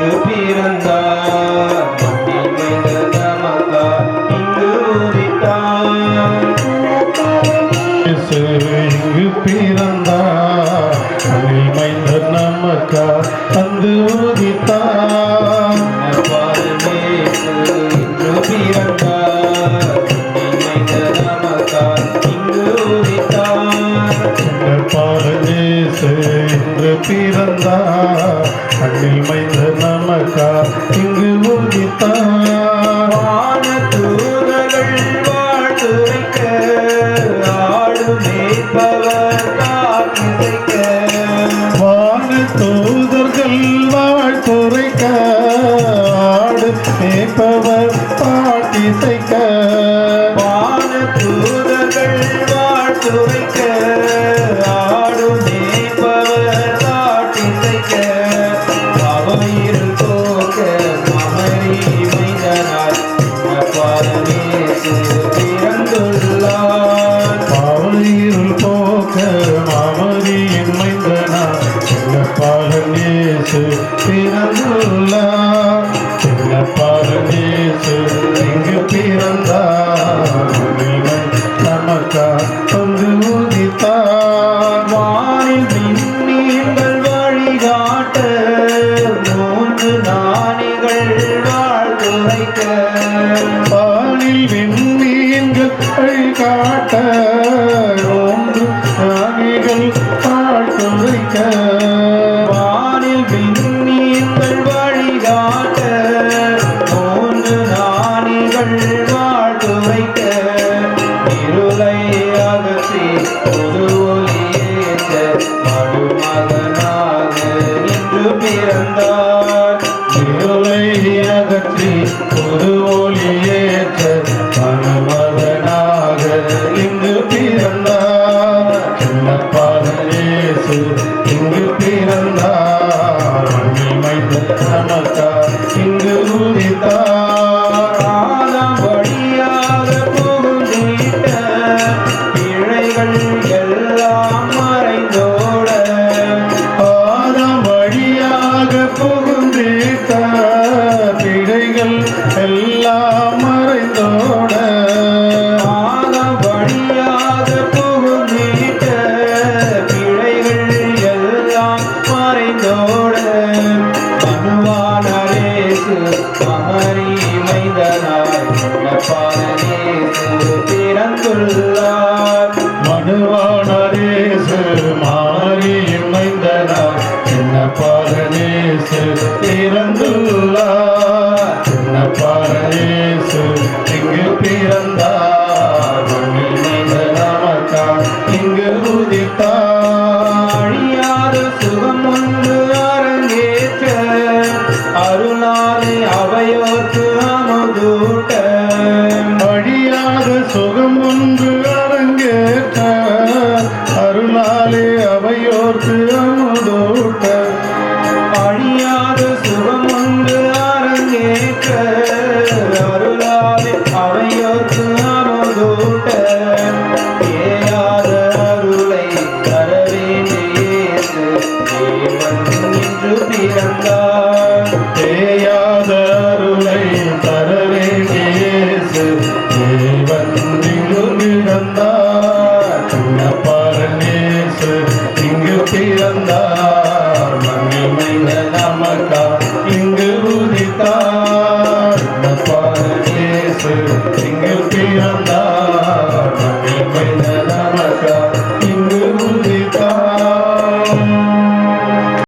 Jupira என்று பிறந்தார். அண்ணில் மைந்த நமக்கா இங்கு உதித்தார். அல்லா சின்ன பரதேசு இங்கு பிறந்தா நமக்கா தொங்கு உதித்தா வானில் விண்ணீர்கள் வழிகாட்ட மூன்று நாணிகள் வாழ்த்துரைக்க Oh. பரமேசு பிறந்துள்ளார். மனுவானதேசு மாறியும் மைந்தனார் என்ன பரமேசு பிறந்துள்ளார்.